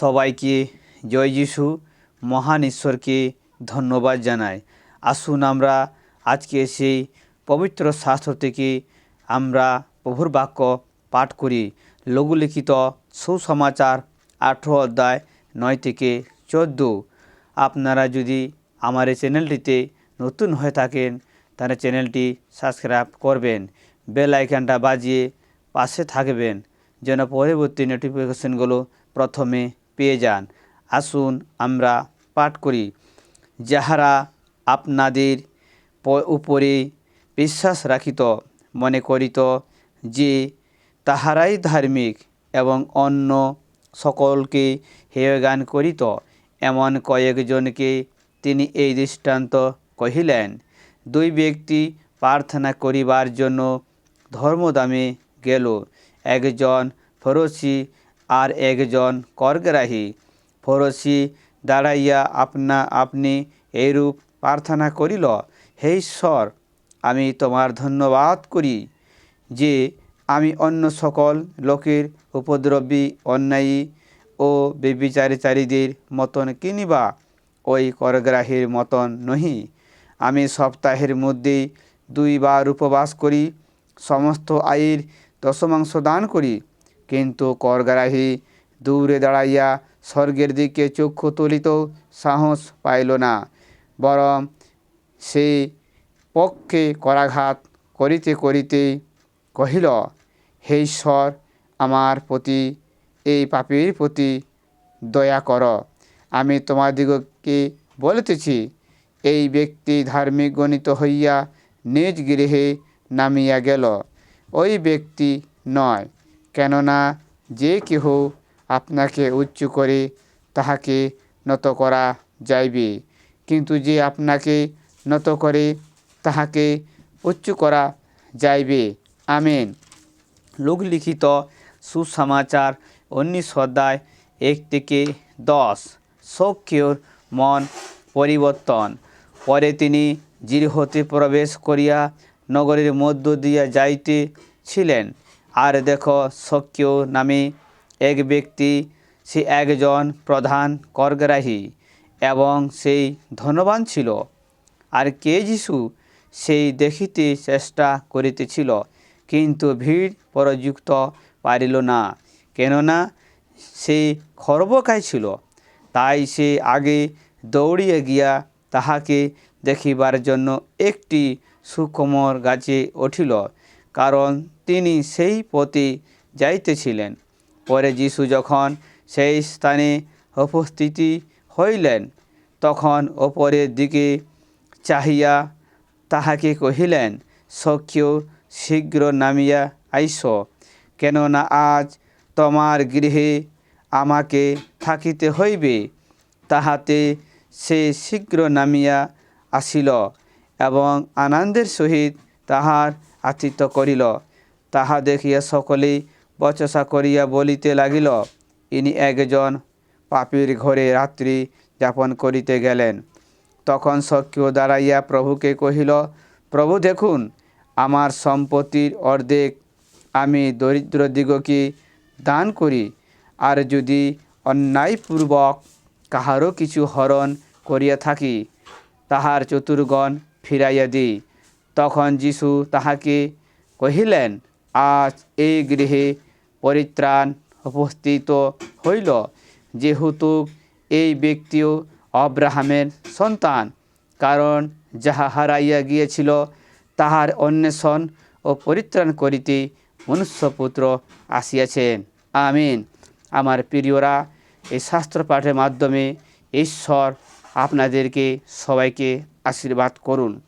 সবাইকে জয় যিশু। মহান ঈশ্বরকে ধন্যবাদ জানাই। আসুন আমরা আজকে সেই পবিত্র শাস্ত্র থেকে আমরা প্রভুর বাক্য পাঠ করি। লঘুলিখিত সুসমাচার আঠেরো অধ্যায় নয় থেকে চোদ্দ। আপনারা যদি আমার এই চ্যানেলটিতে নতুন হয়ে থাকেন, তাহলে চ্যানেলটি সাবস্ক্রাইব করবেন। বেল আইকনটা বাজিয়ে পাশে থাকবেন। যেন পরবর্তী নোটিফিকেশনগুলো প্রথমে পেয়ে যান। আসুন আমরা পাঠ করি। যাহারা আপনাদের উপরে বিশ্বাস রাখিত, মনে করিত যে তাহারাই ধার্মিক এবং অন্য সকলকে হেয়গান করিত, এমন কয়েকজনকে তিনি এই দৃষ্টান্ত কহিলেন, দুই ব্যক্তি প্রার্থনা করিবার জন্য ধর্মদামে গেল। একজন ফরসি আর একজন করগ্রাহী। ফরসি দাঁড়াইয়া আপনা আপনি এইরূপ প্রার্থনা করিল, হে ঈশ্বর, আমি তোমার ধন্যবাদ করি যে আমি অন্য সকল লোকের উপদ্রবী, অন্যায়ী ও বেবিচারিচারীদের মতন কিনিবা, ওই করগ্রাহীর মতন নহি। আমি সপ্তাহের মধ্যে দুইবার উপবাস করি, সমস্ত আয়ের দশমাংশ দান করি। কিন্তু করগ্রাহী দূরে দাঁড়াইয়া স্বর্গের দিকে চক্ষু তুলিত সাহস পাইল না, বরং সে পক্ষে করাঘাত করিতে করিতে কহিল, হে ঈশ্বর, আমার প্রতি, এই পাপীর প্রতি দয়া কর। আমি তোমাদিগকে বলিতেছি, এই ব্যক্তি ধার্মিক গণিত হইয়া নিজ গৃহে নামিয়া গেল। ওই ব্যক্তি নয় কেননা যে কেহ আপনাকে উচ্চ করে তাহাকে নত করা যাইবে। কিন্তু যে আপনাকে নত করে তাহাকে উচ্চ করা যাইবে। আমেন। লোকলিখিত সুসমাচার উনিশ অধ্যায় এক থেকে দশ। সৌখ্যর মন পরিবর্তন। পরে তিনি জিরহতে প্রবেশ করিয়া নগরের মধ্য দিয়া যাইতে ছিলেন। আর দেখো সখ্য নামে এক ব্যক্তি, সে একজন প্রধান করগ্রাহী এবং সেই ধনবান ছিল। আর কে যিশু, সেই দেখিতে চেষ্টা করিতেছিল, কিন্তু ভিড় পরযুক্ত পারিল না। কেননা সে খর্বকায় ছিল, তাই সে আগে দৌড়িয়ে গিয়া তাহাকে দেখিবার জন্য একটি সুকোমর গাছে উঠিল, কারণ তিনি সেই পথে যাইতেছিলেন। পরে যিশু যখন সেই স্থানে উপস্থিতি হইলেন, তখন ওপরের দিকে চাহিয়া তাহাকে কহিলেন সখ্য শীঘ্র নামিয়া আইস, কেননা আজ তোমার গৃহে আমাকে থাকিতে হইবে। তাহাতে সে শীঘ্র নামিয়া আসিল এবং আনন্দের সহিত তাহার আতিথ্য করিল। তাহা দেখিয়া সকলেই বচসা করিয়া বলিতে লাগিল, ইনি একজন পাপীর ঘরে রাত্রি যাপন করিতে গেলেন। তখন সখ্য দাঁড়াইয়া প্রভুকে কহিল, প্রভু দেখুন, আমার সম্পত্তির অর্ধেক আমি দরিদ্র দিগকে দান করি, আর যদি অন্যায়পূর্বক কাহারও কিছু হরণ করিয়া থাকি, তাহার চতুর্গণ ফিরাইয়া দিই। তখন যিশু তাহাকে কহিলেন আজ এই গৃহে পরিত্রাণ উপস্থিত হইল, যেহেতু এই ব্যক্তিও অব্রাহামের সন্তান। কারণ যাহা হারাইয়া গিয়েছিল, তাহার অন্বেষণ ও পরিত্রাণ করিতে মনুষ্যপুত্র আসিয়াছেন। আমিন। আমার প্রিয়রা, এই শাস্ত্র পাঠের মাধ্যমে ঈশ্বর আপনাদেরকে সবাইকে আশীর্বাদ করুন।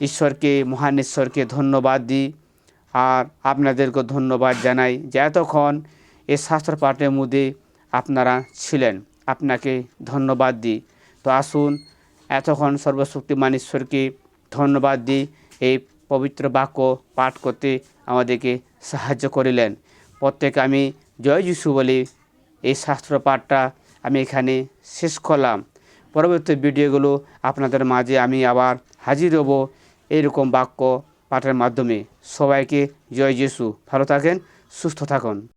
ঈশ্বরকে, মহান ঈশ্বরকে ধন্যবাদ দিই। আর আপনাদেরকে ধন্যবাদ জানাই যে এতক্ষণ এই শাস্ত্র পাঠের মধ্যে আপনারা ছিলেন। আপনাকে ধন্যবাদ দিই। তো আসুন, এতক্ষণ সর্বশক্তিমান ঈশ্বরকে ধন্যবাদ দিই এই পবিত্র বাক্য পাঠ করতে আমাদেরকে সাহায্য করিলেন। প্রত্যেকে আমি জয় যিশু বলে এই শাস্ত্র পাঠটা আমি এখানে শেষ করলাম। পরবর্তী ভিডিওগুলো আপনাদের মাঝে আমি আবার হাজির হব। এইরকম বাক্য পাঠের মাধ্যমে সবাইকে জয় যিশু। ভালো থাকেন সুস্থ থাকুন।